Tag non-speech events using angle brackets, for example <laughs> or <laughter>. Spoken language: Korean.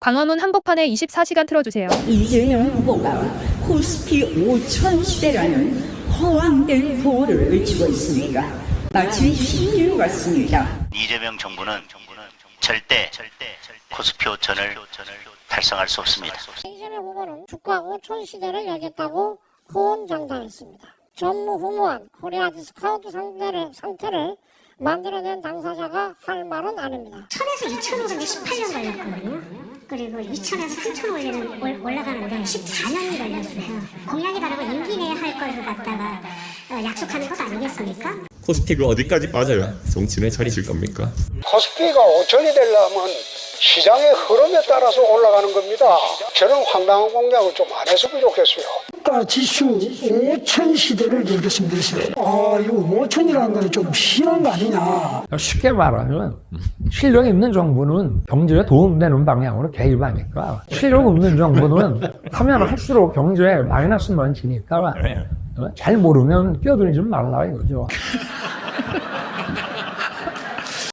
광화문 한복판에 24시간 틀어주세요. 이재명 후보가 코스피 5천 시대라는 허황된 구호를 외치고 있습니다. 마치 신유 같습니다. 이재명 정부는 절대 코스피 5천을 달성할 수 없습니다. 이재명 후보는 주가 5천 시대를 열겠다고 호언장담했습니다. 전무후무한 코리아 디스카운트 상태를, 상태를 만들어낸 당사자가 할 말은 아닙니다. 1000에서 2000으로 18년 걸렸거든요. 그리고 2000에서 3000 올리는, 올- 올라가는데 14년이 걸렸어요. 공약이 다르고 임기 내에 할 걸 갖다가 어, 약속하는 것 아니겠습니까? 코스피가 어디까지 빠져야 정치인을 차리실 겁니까? 코스피가 5천이 되려면 시장의 흐름에 따라서 올라가는 겁니다. 저는 황당한 공약을 좀 안 했으면 좋겠어요. 국가 지수 5천 시대를 열겠습니다. 했어요. 아, 이거 5천이라는 건 좀 심한 거 아니냐. 쉽게 말하면 실력 있는 정부는 경제에 도움되는 방향으로 개입하니까 실력 없는 정부는 <laughs> 하면 할수록 경제에 마이너스만 지니까 잘 모르면 끼어들지 말라 이거죠. <laughs>